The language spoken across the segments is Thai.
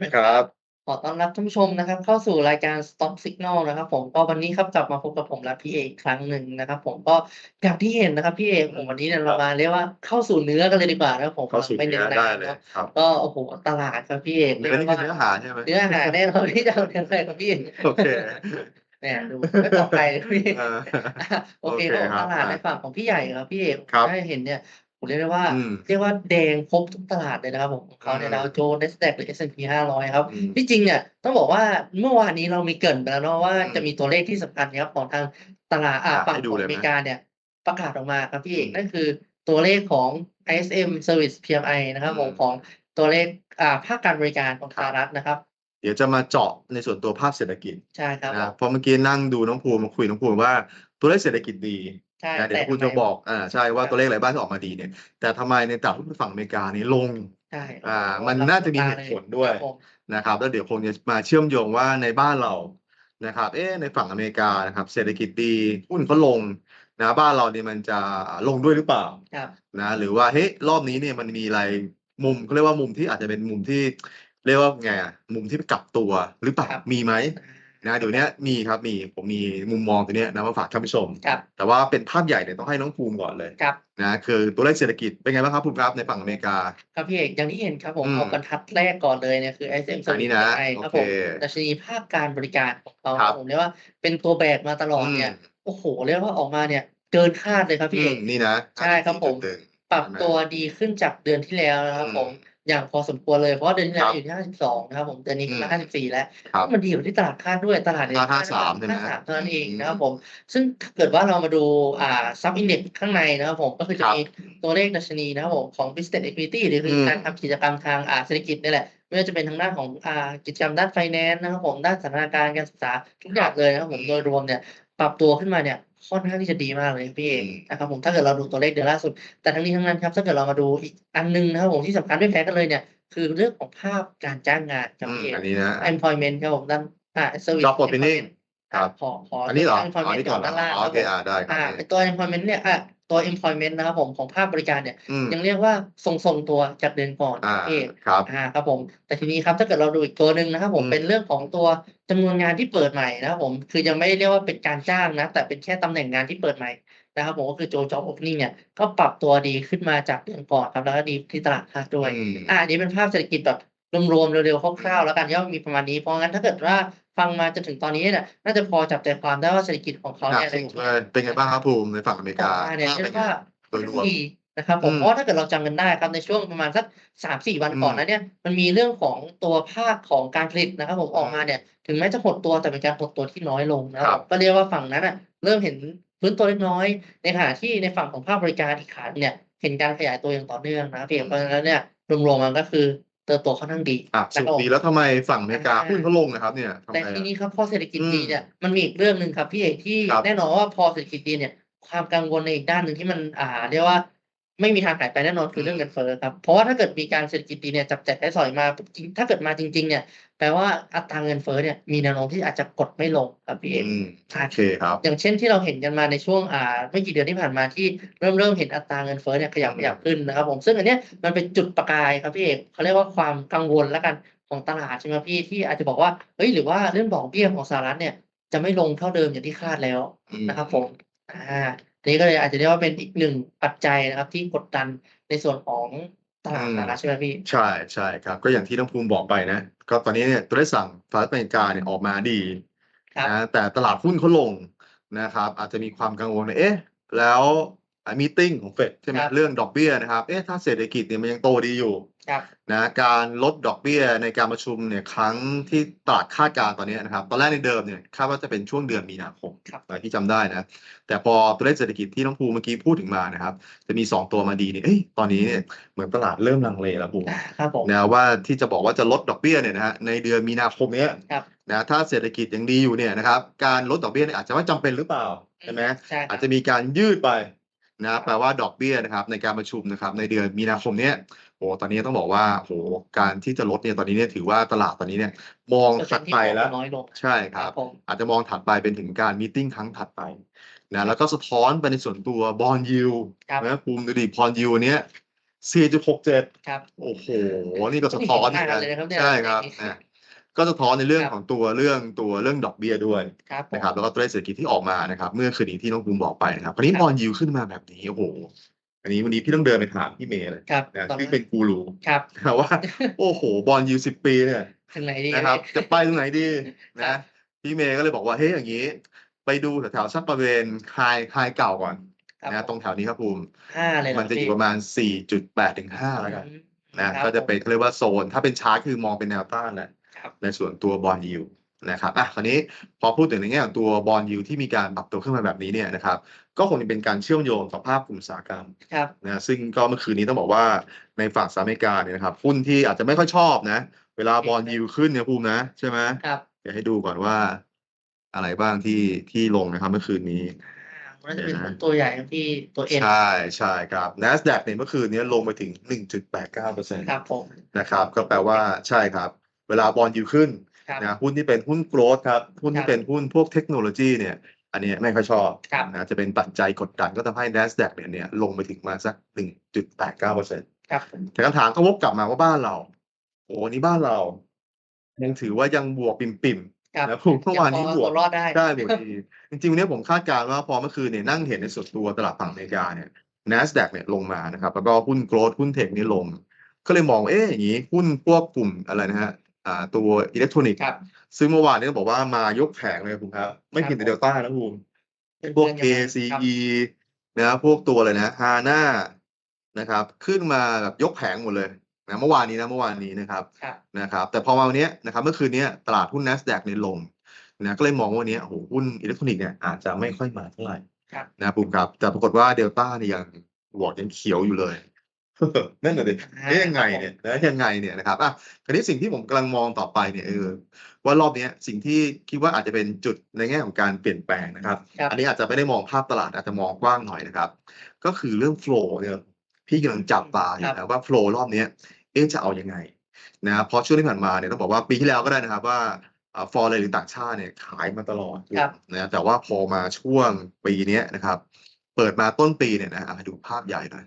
ครับ ขอต้อนรับท่านผู้ชมนะครับ เข้าสู่รายการ Stock Signal นะครับผมก็วันนี้ครับกลับมาพบกับผมและพี่เอกอีกครั้งหนึ่งนะครับ ผมก็อย่างที่เห็นนะครับพี่เอกโอ้วันนี้เนี่ยคเรารับมาเรียกว่าเข้าสู่เนื้อกันเลยดีกว่านะครับผมเข้าสู่ไม่เนื้เน้อนได้นานเลยเนาะครับก็โอ้โฮตลาดครับพี่เอกเรีเนื้ยอกนี่ได้คือว่าเนื้อหาใช่ไหมเนื้อหาแน่นอนที่จะเอาเนื้ออะไรครับพี่เอกโอเคแหมดูไม่ปลอดภัยเลยพี่เอออาโอเคโอเคครับผมครับตลาดอาในฝั่งของพี่ใหญ่ครับพี่เอกครับถ้าเห็นเนี่ย ผมเรียกได้ว่าอืมเรียกว่าแดงครบทุกตลาดเลยนะครับผมของเขาเนี่ยอืม Dow Jones Nasdaq หรือ S&P 500 ครับอืมที่จริงเนี่ยต้องบอกว่าเมื่อวานนี้เรามีเกริ่นไปแล้วเนาะว่าอืมจะมีตัวเลขที่สำคัญครับของทางตลาดอ่าอะฝั่งให้ดูของเลยอไหมเมริกาเนี่ยประกาศออกมาครับพี่เอกอืมนั่นคือตัวเลขของ ISM Service PMI นะครับผมอืมของตัวเลขอ่าภาคการบริการของครัสบหรัฐนะครับเดี๋ยวจะมาเจาะในส่วนตัวภาพเศรษฐกิจใช่ครับผนะมเพราะเมื่อกี้นั่งดูน้องภูมิมาคุยน้องภูมิว่า ตัวเลขเศรษฐกิจดีใช่นะเดี๋ยวแต่น้องภูมิทำไมจะบอกอ่าใช่ว่าครับตัวเลขอะไรบ้างที่ออกมาดีเนี่ย แต่ทำไมในตลาดหุ้นฝั่งอเมริกานี่ลงใช่อ่าโอ้โฮมันรับน่าจะมีตเหเลตุผลด้วยครับผมนะครับแล้วเดี๋ยวคงจะมาเชื่อมโยงว่าในบ้านเรานะครับ เอ๊ะในฝั่งอเมริกานะครับเศรษฐกิจดีหุ้นเขาลงนะบ้านเราเนี่ยมันจะลงด้วยหรือเปล่าครับนะหรือว่าเฮ้ยรอบนี้เนี่ยมันมีอะไรมุมเขาเรียกว่ามุมที่อาจจะเป็นมุมที่ เรียกว่าไงอะมุมที่กลับตัวหรือเปล่าครับมีไหม นะเดี๋ยวเนี้ยมีครับมีผมมีมุมมองตัวเนี้ยนะมาฝากท่านผู้ชม ครับ แต่ว่าเป็นภาพใหญ่เนี่ยต้องให้น้องภูมิก่อนเลยครับ นะคือตัวเลขเศรษฐกิจเป็นไงบ้างครับภูมิครับในฝั่งอเมริกา ครับพี่เอกอย่างที่เห็นครับผมอืม เอาบรรทัดแรกก่อนเลยเนี่ยคือ ISM อันนี้ Service นะ PMI โอครับเค ผมดัชนีภาคการบริการของเขาครับ ผมเรียกว่าเป็นตัวแบกมาตลอดอืมเนี่ยโอ้โฮเรียกว่าออกมาเนี่ยเกินคาดเลยครับพี่อืเอมกนี่นะใช่ครับผมตึงปรับใช่ไหมตัวดีขึ้นจากเดือนที่แล้วนะครับอืมผม อย่างพอสมควรเลยเพราะว่าเดือนที่แล้ควรับอยู่ที่52นะครับผมเดือนนี้ขึ้นอืมาม54แล้วครับมันดีกว่าที่ตลาดคาดด้วยตลาดเนี่ยคาดคาด53ใช่ไหม53เท่านั้นเองอืมนะครับผมซึ่งถ้าเกิดว่าเรามาดูอ่า Sub Index ข้างในนะครับผมก็คือคจะรับมีตัวเลขดัชนีนะครับผมของ Business Activity หรือคืออมการทำกิจกรรมทางอ่าเศรษฐกิจนี่แหละไม่ว่าจะเป็นทางด้านของอ่ากิจกรรมด้านไฟแนนซ์นะครับผมด้านสถานการณ์การศึกษาทุกอย่างเลยนะครับผมโดยรวมเนี่ยปรับตัวขึ้นมาเนี่ย ค่อนข้างที่จะดีมากเลยพี่เอกอืมนะครับผมถ้าเกิดเราดูตัวเลขเดือนล่าสุด แต่ทั้งนี้ทั้งนั้นครับถ้าเกิดเรามาดูอีกอันหนึ่งนะครับผมที่สำคัญไม่แพ้กันเลยเนี่ย คือเรื่องของภาพการจ้างงานครับอืมพี่เอกอันนี้นะ employment ครับผมด้านอ่า service Job opening employment ครับขอขออันนี้เหรอตัวอ๋อ employment นี่ก่ก่ออนนด้านล่างอ๋อคโอรับเคผมอ่าได้ครับอ่าไอ้ตัว employment เนี่ยอะ ตัว employment นะครับผมของภาคบริการเนี่ย อืม ยังเรียกว่าทรงๆตัวจากเดือนก่อนอ่าพี่เอกครับ อ่าครับผม แต่ทีนี้ครับถ้าเกิดเราดูอีกตัวหนึ่งนะครับผมอืม เป็นเรื่องของตัวจำนวนงานที่เปิดใหม่นะครับผมคือยังไม่ได้เรียกว่าเป็นการจ้างนะ แต่เป็นแค่ตำแหน่งงานที่เปิดใหม่นะครับผมก็คือ Job Job Opening เนี่ยก็ปรับตัวดีขึ้นมาจากเดือนก่อนครับแล้วก็ดีที่ตลาดคาดด้วย อืม อ่าอันนี้เป็นภาพเศรษฐกิจแบบ รวมๆเร็วๆคร่าวๆแล้วกันย่อมมีประมาณนี้เพราะงั้นถ้าเกิดว่าฟังมาจนถึงตอนนี้เนี่ยน่าจะพอจับใจความได้ว่าเศรษฐกิจของเขาหนักเนี่ยสนุกเลยเป็นไงบ้างครับภูมิในฝั่งอเมริออกกามาเนี่ยภาพเรีเป็ยนกไงว่าโดยรวมดีนะครับผมอืมเพราะว่าถ้าเกิดเราจำกันได้ครับในช่วงประมาณสักสามสี่วันก่อนอืมนั้นเนี่ยมันมีเรื่องของตัวภาคของการผลิตนะครับผมออกมาเนี่ยถึงแม้จะหดตัวแต่เป็นการหดตัวที่น้อยลงนะคครัรับบก็เรียกว่าฝั่งนั้นอะเริ่มเห็นฟื้นตัวเล็กน้อย ในขณะที่ในฝั่งของภาคบริการอีกขาหนึ่งเนี่ยเห็นการขยายตัวอย่างต่อเนื่องนะครับพี่เอกเพราะฉะนั้นเนี่ยรวมๆมันก็คือ เติบโตค่อนข้างดีอะสนะคนุรับกผมดีแล้วทำไมฝั่งอเมริกาอ่าหุ้นเขาลงนะครับ เนี่ยทำแต่ไมทีอะนี้ครับพอเศรษฐกิจอืมดีเนี่ยมันมีอีกเรื่องหนึ่งครับพี่เอกที่ครับแน่นอนว่าพอเศรษฐกิจดีเนี่ยความกังวลในอีกด้านหนึ่งที่มันอ่าเรียกว่า ไม่มีทางหายไปแน่นอนคือเรื่องเงินเฟ้อครับ เพราะว่าถ้าเกิดมีการเศรษฐกิจดีเนี่ยจับจ่ายใช้สอยมาจริงถ้าเกิดมาจริง ๆ เนี่ยแปลว่าอัตราเงินเฟ้อเนี่ยมีแนวโน้มที่อาจจะกดไม่ลงครับพี่เอกอืมใช่โอเคครับอย่างเช่นที่เราเห็นกันมาในช่วงอ่าไม่กี่เดือนที่ผ่านมาที่เริ่มเริ่มเห็นอัตราเงินเฟ้อเนี่ยขยับอืมขยับขึ้นนะครับผมซึ่งอันเนี้ยมันเป็นจุดประกายครับพี่เอกเขาเรียกว่าความกังวลแล้วกันของตลาดใช่ไหมพี่ที่อาจจะบอกว่าเฮ้ยหรือว่าเรื่องดอกเบี้ยของสหรัฐเนี่ยจะไม่ลงเท่าเดิมอย่างที่คาดแล้วอืมนะครับผมอ่าอั นนี้ก็เลยอาจจะเรียกว่าเป็นอีกหนึ่งปัจจัยนะครับ ที่กดดันในส่วนของตลาดสหรัฐใช่ไหมพี่ใช่ใช่ครับ ก็อย่างที่น้องภูมิบอกไปนะ ก็ตอนนี้เนี่ยตัวเลขสั่งสหรัฐอเมริกาเนี่ยออกมาดีครับนะแต่ตลาดหุ้นเขาลงนะครับ อาจจะมีความกังวลว่าเอ๊ะ แล้วมีติ้งของเฟดใช่ไหมครับเรื่องดอกเบี้ยนะครับ เอ๊ะถ้าเศรษฐกิจเนี่ยมันยังโตดีอยู่ครับ นะการลดดอกเบี้ยในการประชุมเนี่ยครั้งที่ตลาดคาดการณ์ตอนนี้นะครับ ตอนแรกในเดิมเนี่ยคาดว่าจะเป็นช่วงเดือนมีนาคมครับนะที่จำได้นะ แต่พอตัวเลขเศรษฐกิจที่น้องภูมิเมื่อกี้พูดถึงมานะครับ จะมีสองตัวมาดีเนี่ยเอ้ยตอนนี้เนี่ยเหมือนตลาดเริ่มลังเลแล้วภูมิอ่าครับผมนะว่าที่จะบอกว่าจะลดดอกเบี้ยเนี่ยนะฮะในเดือนมีนาคมเนี้ยครับนะถ้าเศรษฐกิจยังดีอยู่เนี่ยนะครับการลดดอกเบี้ยเนี่ยอาจจะไม่จำเป็นหรือเปล่าใช่ไหมใช่ครัอาบจจะมีการยืดไป นะแปลว่าดอกเบี้ยนะครับ ในการประชุมนะครับ ในเดือนมีนาคมเนี้ยโอ้ตอนนี้ต้องบอกว่าโหการที่จะลดเนี่ยตอนนี้เนี่ยถือว่าตลาดตอนนี้เนี่ย มองเปอร์เซ็ถันดต์ที่ไปออกแล้วน้อยลงใช่ครับผมอาจจะมองถัดไปเป็นถึงการมีติ้งครั้งถัดไปนะแล้วก็สะท้อนไปในส่วนตัวบอลยูครับนะภูมิดูดิบอลยูเนี้ย4.67ครับโอ้โห นี่ก็สะท้อนนี่เหมือนเห็นกัต่างกันเลยนะครับเนี่ยใช่ครับอย่างนี้อะ ก็สะท้อนในเรื่องครับของตัวเรื่องตัวเรื่องดอกเบี้ยด้วยครับผมนะครับแล้วก็ตัวเลขเศรษฐกิจที่ออกมานะครับ เมื่อคืนนี้ที่น้องภูมิบอกไปนะครับคราวนี้ครับบอลยิวขึ้นมาแบบนี้โอ้โหอันนี้วันนี้พี่ต้องเดินไปถามพี่เมย์เลยครับนะตอนที่นั้นเป็นกูรูครับนะว่า โอ้โห บอลยิวสิบปีเนี่ยถึงไหนดีนะครับจะไปตรงไหนดีครันะบพี่เมย์ก็เลยบอกว่าเฮ้ยอย่างนี้ ไปดูแถวๆสักบริเวณไฮไฮเก่าก่อนครับนะตรงแถวนี้ครับภูมิห้าเลยเหรมันจะอยู่ประมาณ 4.8ถึง5แล้วกันอืมนะครับก็จะเป็นเขาเรียกว่าโซน ถ้าเป็นชาร์ตคือมองเป็นแนวต้านแหละครับ ในส่วนตัวบอลยิวนะครับอะคราวนี้พอพูดถึงในแง่ของตัวบอลยิวที่มีการปรับตัวขึ้นมาแบบนี้เนี่ยนะครับ ก็คงจะเป็นการเชื่อมโยงกับภาพกลุ่มอุตสาหกรรมครับนะซึ่งก็เมื่อคืนนี้ต้องบอกว่าในฝั่งสหรัฐอเมริกาเนี่ยนะครับหุ้นที่อาจจะไม่ค่อยชอบนะ เวลาบอลยิวขึ้นเนี่ยภูมินะใช่ไหมครับเดี๋ยวให้ดูก่อนว่า อะไรบ้างที่ที่ลงนะครับเมื่อคืนนี้อ่ามันจะเป็นหุ้นตัวใหญ่ครับที่ตัวเอ็นใช่ใช่ครับ NASDAQ เนี่ยเมื่อคืนนี้ลงไปถึง 1.89%ครับผมนะครับ ก็แปลว่าใช่ครับ เวลาบอลยิวขึ้นครับนะหุ้นที่เป็นหุ้นโกลด์ครับหุ้นคที่รับเป็นหุ้นพวกเทคโนโลยีเนี่ยอันเนี้ยไม่ค่อยชอบครับนะจะเป็นปัจจัยกดดันก็ทำให้ NASDAQ เนี่ยเนี่ยลงไปถึงมาสัก 1.89%ครับผมแต่คำถามก็วกกลับมาว่าบ้านเรา โอ้วันนี้บ้านเรา ยังถือว่ายังบวกปิ่มครับๆนะผมเมื่อวานนี้ยังพบวกตัวรอดได้ได้บวกดีจริงๆวันนี้ผมคาดการณ์ว่าพอเมื่อคืนเนี่ยนั่งเห็นในส่วนตัวตลาดฝั่งอเมริกาเนี่ย NASDAQ เนี่ยลงมานะครับ แล้วก็หุ้นโกลด์หุ้นเทคนี่ลง ก็เลยมองว่าเอ๊ะอย่างนี้หุ้นพวกกลุ่มอะไรนะฮะอ่า ตัวอิเล็กทรอนิกส์ครับ ซึ่งเมื่อวานนี้ต้องบอกว่ามายกแผงเลยคุณครับ ไม่เพียงแต่เดลต้านะคุณพวกเพื่อนๆยังมาครับ KCE นะพวกตัวอะไรนะฮาน่านะครับ ขึ้นมาแบบยกแผงหมดเลยนะเมื่อวานนี้นะเมื่อวานนี้นะครับครับ นะครับ แต่พอมาวันเนี้ยนะครับเมื่อคืนเนี้ยตลาดหุ้น NASDAQ เนี่ยลงนะก็เลยมองว่าวันเนี้ยโอ้โหหุ้นอิเล็กทรอนิกส์เนี่ยอาจจะไม่ค่อยมาเท่าไหร่ครับ นะปุ๊บครับ แต่ปรากฏว่าเดลต้าเนี่ยยังบวกยังเขียวอยู่เลย นั่นน่ะดิอ่าเอ๊ะยังไงครับผมเนี่ยนะยังไงเนี่ยนะครับอะคราวนี้สิ่งที่ผมกำลังมองต่อไปเนี่ยเออว่ารอบเนี้ยสิ่งที่คิดว่าอาจจะเป็นจุดในแง่ของการเปลี่ยนแปลงนะครับ ครับ อันนี้อาจจะไม่ได้มองภาพตลาดอาจจะมองกว้างหน่อยนะครับ ก็คือเรื่องโฟล์เนี่ยพี่กำลังจับตาอยู่นะว่าโฟล์รอบเนี้ยเอ๊ะจะเอายังไงนะเพราะช่วงที่ผ่านมาเนี่ยต้องบอกว่าปีที่แล้วก็ได้นะครับว่าฟอร์เรนหรือต่างชาติเนี่ยขายมาตลอดครับ นะแต่ว่าพอมาช่วงปีเนี้ยนะครับ เปิดมาต้นปีเนี่ยนะอะดูภาพใหญ่หน่อย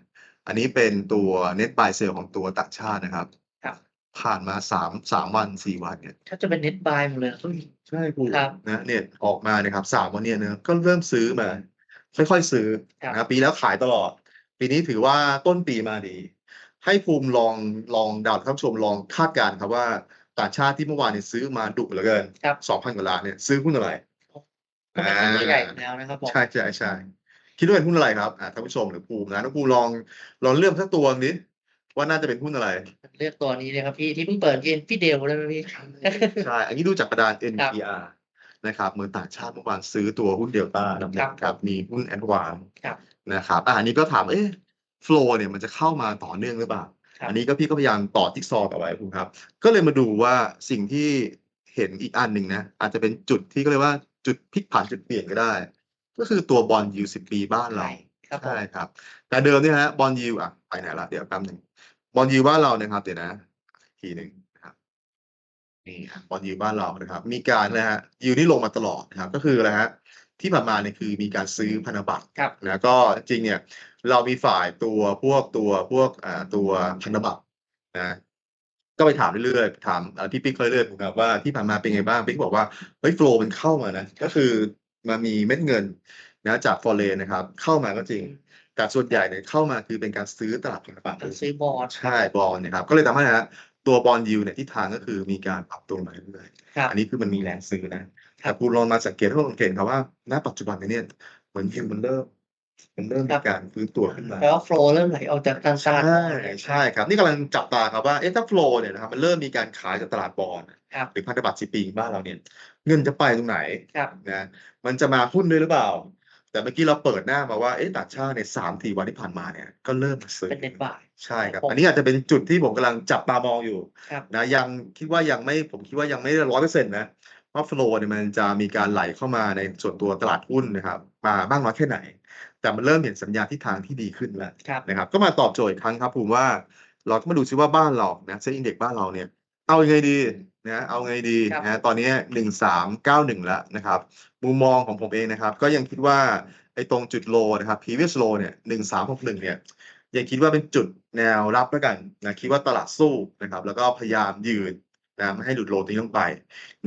อันนี้เป็นตัว net buy sale ของตัวต่างชาตินะครับ ครับ ผ่านมาสามสามวันสี่วันเนี่ย ถ้าจะเป็นเน็ตบายหมดเลยครับ ใช่ครูครับนะเนี่ยออกมาเนี่ยครับสามวันเนี่ยนะก็เริ่มซื้อมา ค่อยๆซื้อครับ นะครับปีแล้วขายตลอด ปีนี้ถือว่าต้นปีมาดี ให้ภูมิลองลองเดาวท่านผู้ชมลองคาดการณ์ครับว่าต่างชาติที่เมื่อวานเนี่ยซื้อมาดุเหลือเกินครับ สองพันกว่าล้านเนี่ยซื้อหุ้นอะไร ก็เป็นหุ้นตัวใหญ่อยู่แล้วนะครับผม ใช่ใช่ใช่ คิดว่าเป็นหุ้นอะไรครับอ่าท่านผู้ชมหรือภูมินะน้องภูมิลองลองเลือกสักตัวนิดว่าน่าจะเป็นหุ้นอะไร เลือกตัวนี้เลยครับพี่ที่เพิ่งเปิดเอ็นพี่เดลได้ไหมพี่ ใช่ อันนี้ดูจากกระดาน NPR นะครับเหมือนต่างชาติเมื่อวานซื้อตัวหุ้นเดลต้านะครับมีหุ้นแอดวานครับนะครับอะอันนี้ก็ถามเอ๊ะโฟลเนี่ยมันจะเข้ามาต่อเนื่องหรือเปล่าครับอันนี้ก็พี่ก็พยายามต่อจิ๊กซอว์ต่อไว้คุณครับ ก็เลยมาดูว่าสิ่งที่เห็นอีกอันหนึ่งนะอาจจะเป็นจุดที่ก็เรียกว่าจุดพลิกผันจุดเปลี่ยนก็ได้ ก็คือตัวบอลยูสิบปีบ้านเราครับผมใช่ครับ แต่เดิมเนี่ยฮะบอลยูอะไปไหนละเดี๋ยวแป๊บหนึ่งบอลยูบ้านเรานะครับ เดี๋ยวนะทีหนึ่งนะครับนี่ครับบอลยูบ้านเรานะครับ มีการนะฮะยูนี่ลงมาตลอดนะครับ ก็คืออะไรฮะที่ผ่านมาเนี่ยคือมีการซื้อพันธบัตรครับนะก็จริงเนี่ยเรามีฝ่ายตัวพวกตัวพวกอ่าตัวพันธบัตรนะก็ไปถามเรื่อยๆถามอ่าพี่ปิ๊กเรื่อยๆนะครับว่าที่ผ่านมาเป็นไงบ้างปิ๊กบอกว่าเฮ้ยโฟลมันเข้ามานะก็คือ มามีเม็ดเงินนะจากฟอเรนนะครับ เข้ามาก็จริง แต่ส่วนใหญ่เนี่ยเข้ามาคือเป็นการซื้อตลาดพันธบัตรการซื้อบอลใช่บอลนะครับ ก็เลยทำให้นะฮะตัวบอลยูเนี่ยที่ทางก็คือมีการปรับตัวมาเรื่อยครับๆอันนี้คือมันมีแรงซื้อนะแต่คุณลองมาสังเกตลองสังเกตครับว่าณปัจจุบันเนี่ยเหมือนยูมันเริ่ม มันเริ่มมีการฟื้นตัวขึ้นมาแปลว่าโฟล์เริ่มไหลออกจากต่างชาติใช่ใช่ครับ นี่กำลังจับตาครับว่าเอ๊ะถ้าโฟลเนี่ยนะครับมันเริ่มมีการขายจากตลาดบอลครับหรือพันธบัตรสิปีบ้านเราเนี่ยเงินจะไปตรงไหนครับนะมันจะมาหุ้นด้วยหรือเปล่า แต่เมื่อกี้เราเปิดหน้ามาว่าเอ๊ะต่างชาติเนี่ยสามทีวันที่ผ่านมาเนี่ยก็เริ่มมาซื้อเป็นเน็ตบายใช่ครับครับผมอันนี้อาจจะเป็นจุดที่ผมกำลังจับตามองอยู่ครับนะยังคิดว่ายังไม่ผมคิดว่ายังไม่ร้อยเปอร์เซ็นต์นะเพราะโฟลเนี่ยมันจะมีการไหลเข้ามาในส่วนตัวตลาดหุ้นนะครับมาบ้างน้อยแค่ไหน แต่มันเริ่มเห็นสัญญาณทิศทางที่ดีขึ้นแล้วครับนะครับ ก็มาตอบโจทย์อีกครั้งครับผมว่า เราก็มาดูซิว่าบ้านเรานะเซ็นอินเด็กบ้านเราเนี่ย เอายังไงดีนะเอาไงดีครับนะตอนนี้หนึ่งสามเก้าหนึ่งแล้วนะครับ มุมมองของผมเองนะครับ ก็ยังคิดว่าไอ้ตรงจุดโลนะครับ previous low เนี่ยหนึ่งสามหกหนึ่งเนี่ยยังคิดว่าเป็นจุดแนวรับแล้วกันนะคิดว่าตลาดสู้นะครับ แล้วก็พยายามยืน นะไม่ให้หลุดโลนี้ลงไป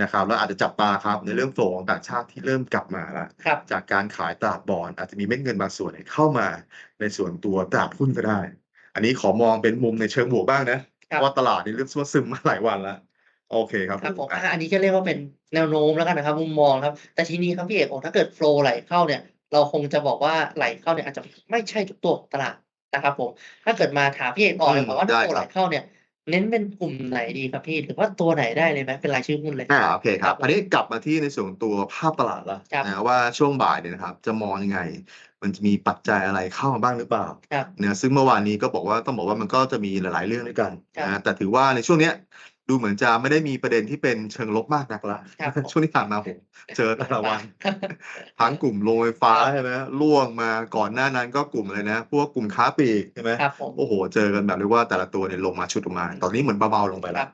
นะครับแล้วอาจจะจับตาครับในเรื่องโฟลของต่างชาติที่เริ่มกลับมาแล้วครับ จากการขายตลาดบอลอาจจะมีเม็ดเงินบางส่วนเนี่ยเข้ามาในส่วนตัวตลาดหุ้นก็ได้ อันนี้ขอมองเป็นมุมในเชิงบวกบ้างนะคเพรับราะว่าตลาดนี่เริ่มซึมซึมมาหลายวันแล้วโอเคครับครับผมอะอะอันนี้ก็เรียกว่าเป็นแนวโน้มแล้วกันนะครับมุมมองครับ แต่ทีนี้ครับพี่เอกโอ้ถ้าเกิดโฟลไหลเข้าเนี่ย เราคงจะบอกว่าไหลเข้าเนี่ยอาจจะไม่ใช่ทุกตัวของตลาดนะครับผมถ้าเกิดมาถามพี่เอกก่อนเลยครับว่าถ้าโฟลไหลเข้าเนี่ย เน้นเป็นกลุ่มไหนดีครับพี่หรือว่าตัวไหนได้เลยไหมเป็นรายชื่อหุ้นเลย อ่าโอเคคครัรับบผมอันนี้กลับมาที่ในส่วนของตัวภาพตลาดละครับนะว่าช่วงบ่ายเนี่ยนะครับ จะมองยังไง มันจะมีปัจจัยอะไรเข้ามาบ้างหรือเปล่าครับนะซึ่งเมื่อวานนี้ก็บอกว่าต้องบอกว่ามันก็จะมีหลาย ๆ เรื่องด้วยกันครับนะแต่ถือว่าในช่วงเนี้ย ดูเหมือนจะไม่ได้มีประเด็นที่เป็นเชิงลบมากนักละครับผมช่วงที่ผ่านมาผมเจอแต่ละวันทั้งกลุ่มโรงไฟฟ้าใช่ไหมล่วงมาก่อนหน้านั้นก็กลุ่มอะไรนะ พวกกลุ่มค้าปลีกใช่ไหมครับผมโอ้โห เจอกันแบบเรียกว่าแต่ละตัวเนี่ยลงมาชุดออกมา ตอนนี้เหมือนเบาๆลงไปคแล้รัวบ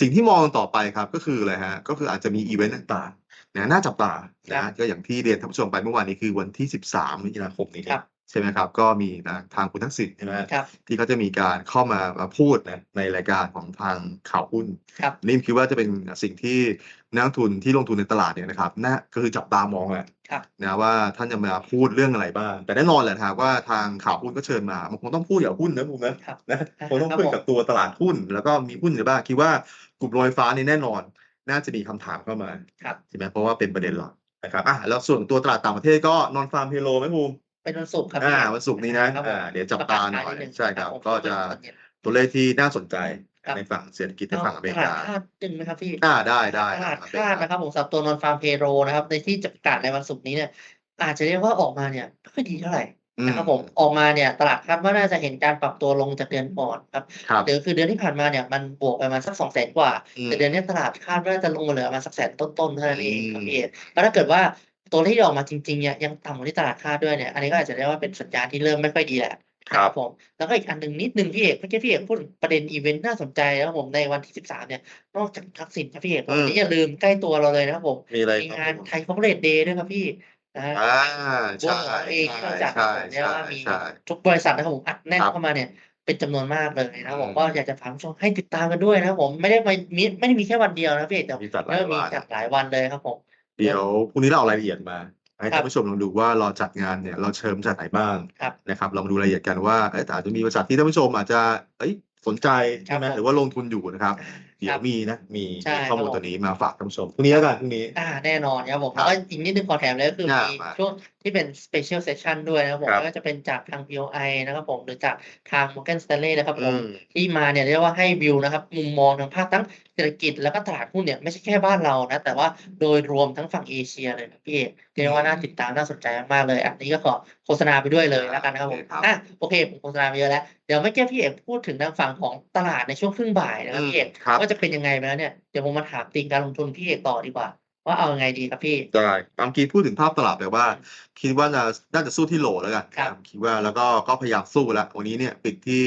สิ่งที่มองต่อไปครับก็คืออะไรฮะก็คืออาจจะมีอีเวนต์ต่างๆนะน่าจับตาครันะบก็อย่างที่เรียนท่านผู้ชมไปเมื่อวานนี้คือวันที่ 13มิถุนายนนี้ครับ ใช่ไหมครับ ก็มีนะทางคุณทักษิณใช่ไหมครับที่เขาจะมีการเข้ามามาพูดนะในรายการของทางข่าวหุ้นครับนี่คิดว่าจะเป็นสิ่งที่นักลงทุนที่ลงทุนในตลาดเนี่ยนะครับน่าก็คือจับตามองแหละครับนะว่าท่านจะมาพูดเรื่องอะไรบ้าง แต่แน่นอนแหละนะครับว่าทางข่าวหุ้นก็เชิญมามันคงต้องพูดเกี่ยวกับหุ้นนะผมนะครับนะคงต้องครับพูดผมกับตัวตลาดหุ้น แล้วก็มีหุ้นอะไรบ้างคิดว่ากลุ่มโรงไฟฟ้านี่แน่นอน น่าจะมีคำถามเข้ามาครับใช่ไหมเพราะว่าเป็นประเด็นหลักนะครับอะแล้วส่วนตัวตลาดต่างประเทศก็นอนฟาร์มเฮโลไหมภูมิ เป็นวันศุกร์ครับอ่าพี่วันศุกร์นี้นะครับผมอ่าเดี๋ยวจับตาหน่อยประกศขดงใช่ครับผมก็จะตอนเย็นตัวเลขที่น่าสนใจครับในฝั่งเศรษฐกิจในเอาฝั่งอเมริตลาดกาคาดดึงไหมครับพี่อ่าได้ได้ตลาดครับคาดนะครับผมสำหรับตัวนอนฟาร์มเพโรนะครับ ในที่จะประกาศในวันศุกร์นี้เนี่ย อาจจะเรียกว่าออกมาเนี่ยไม่ค่อยดีเท่าไหร่อืมนะครับผมออกมาเนี่ยตลาดคาดว่าน่าจะเห็นการปรับตัวลงจากเดือนก่อนครับครับเดี๋ยวคือเดือนที่ผ่านมาเนี่ยมันบวกไปประมาณสักสองแสนกว่าอืมแต่เดือนนี้ตลาดคาดว่าจะลงมาเหลือประมาณสักแสนต้นๆเท่านั้นเองครับอืมพี่เอกแล้วถ้าเกิดว่า ตัวเลขที่ออกมาจริงๆเนี่ยยังต่ำกว่าที่ตลาดคาดด้วยเนี่ยอันนี้ก็อาจจะเรียกว่าเป็นสัญญาณที่เริ่มไม่ค่อยดีแหละครับผมแล้วก็อีกอันหนึ่งนิดนึงพี่เอกเมื่อกี้พี่เอกพูดถึงประเด็นอีเวนต์น่าสนใจนะครับผมในวันที่สิบสามเนี่ยนอกจากทักษิณครับพี่เอกอืมวันนี้อย่าลืมใกล้ตัวเราเลยนะครับผมมีอะไรมีครับงานผมไทยคอร์ปอเรทเดย์ด้วยครับพี่นะฮะอ่าพวกใช่เราเองที่เราจัดใช่ผมเนี่ยใช่ว่ามีใช่ทุกบริษัทนะครับผมอัดแน่นครับเข้ามาเนี่ยเป็นจำนวนมากเลยนะครับผมอืมก็อยากจะฝากผู้ชมให้ติดตามกันด้วยนะครับผมไม่ได้ไปมีไม่ได้มีแค่วันเดียวนะพี่เอกแต่มีจัดหลายเริ่มมีวันจัดหลายวันเลยครับผม เดี๋ยวพรุ่งนี้เราเอารายละเอียดมาให้ครัท่าบนผู้ชมลองดูว่าเราจัดงานเนี่ยเราเชิญจากไหนบ้างครับนะครับเรามาดูรายละเอียดกันว่าเอ้ยอาจจะมีบริษัทที่ท่านผู้ชมอาจจะเอ้ยสนใจใช่ไหมครับผมหรือว่าลงทุนอยู่นะครับ เดี๋ยครัวบมีนะ มีใช่มีข้อมูลครับผมตัวนี้มาฝากท่านผู้ชมพรุ่งนี้แล้วกันพรุ่งนี้ อ่าแน่นอนครับผมครับแล้วก็อีกนิดนึงขอแถมเลยก็คืออ่ามีมาช่วงที่เป็น special session ด้วยนะครับผมครับไม่ว่าจะเป็นจากทาง BOI นะครับผมหรือจากทาง Morgan Stanley นะครับผมอืมที่มาเนี่ยเรียกว่าให้วิวนะครับมุมมองทางภาคทั้งเศรษฐกิจแล้วก็ตลาดหุ้นเนี่ยไม่ใช่แค่บ้านเรานะ แต่ว่าโดยรวมทั้งฝั่งเอเชียเลยครับพี่เอกเรียกว่าน่าติดตามน่าสนใจมากๆเลย อันนี้ก็ขอ โฆษณาไปด้วยเลยแล้วกันนะครับผมโอเคครับอะโอเคผมโฆษณาไปเยอะแล้ว เดี๋ยวเมื่อกี้พี่เอกพูดถึงทางฝั่งของตลาดในช่วงครึ่งบ่ายนะครับพี่เอกครับว่าจะเป็นยังไงไปแล้วเนี่ยเดี๋ยวผมมาถามตีมการลงทุนพี่เอกต่อดีกว่า ว่าเอายังไงดีครับพี่ได้เมื่อกี้พูดถึงภาพตลาดแบบว่า คิดว่าจะน่าจะสู้ที่โหลแล้วกันครับนะคิดว่าแล้วก็ก็พยายามสู้แล้ววันนี้เนี่ยปิดที่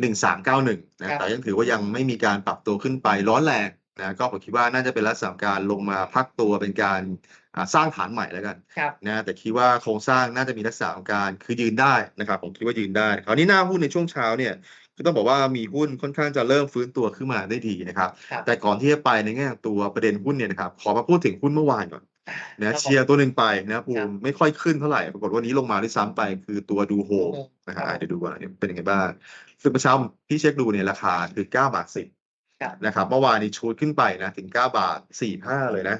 หนึ่งสามเก้าหนึ่งนะครับแต่ยังถือว่ายังไม่มีการปรับตัวขึ้นไปร้อนแรงนะก็ผมคิดว่าน่าจะเป็นลักษณะการลงมาพักตัวเป็นการอ่า สร้างฐานใหม่แล้วกันครับนะแต่คิดว่าโครงสร้างน่าจะมีลักษณะของการคือยืนได้นะครับผมคิดว่ายืนได้ คราวนี้หน้าหุ้นในช่วงเช้าเนี่ยก็ต้องบอกว่ามีหุ้นค่อนข้างจะเริ่มฟื้นตัวขึ้นมาได้ดีนะครับครับแต่ก่อนที่จะไปในแง่ของตัวประเด็นหุ้นเนี่ยนะครับขอมาพูดถึงหุ้นเมื่อวานก่อนคนะรับผมเชียร์ตัวหนึ่งไปนะภูครับมิไม่ค่อยขึ้นเท่าไหร่ปรากฏว่าวันนี้ลงมาด้วยซ้ำไปคือตัวดูโฮดูโฮนะครัฮะบอะเดี๋ยวดูก่อนเนี่ยเป็นยังไงบ้างซึ่งเมื่อเช้าพี่เช็คดูเนี่ยราคาคือ9บาท10ครับนะครับเมื่อวานนี้ชูดขึ้นไปนะถึง 9 บาท 45 เลยนะ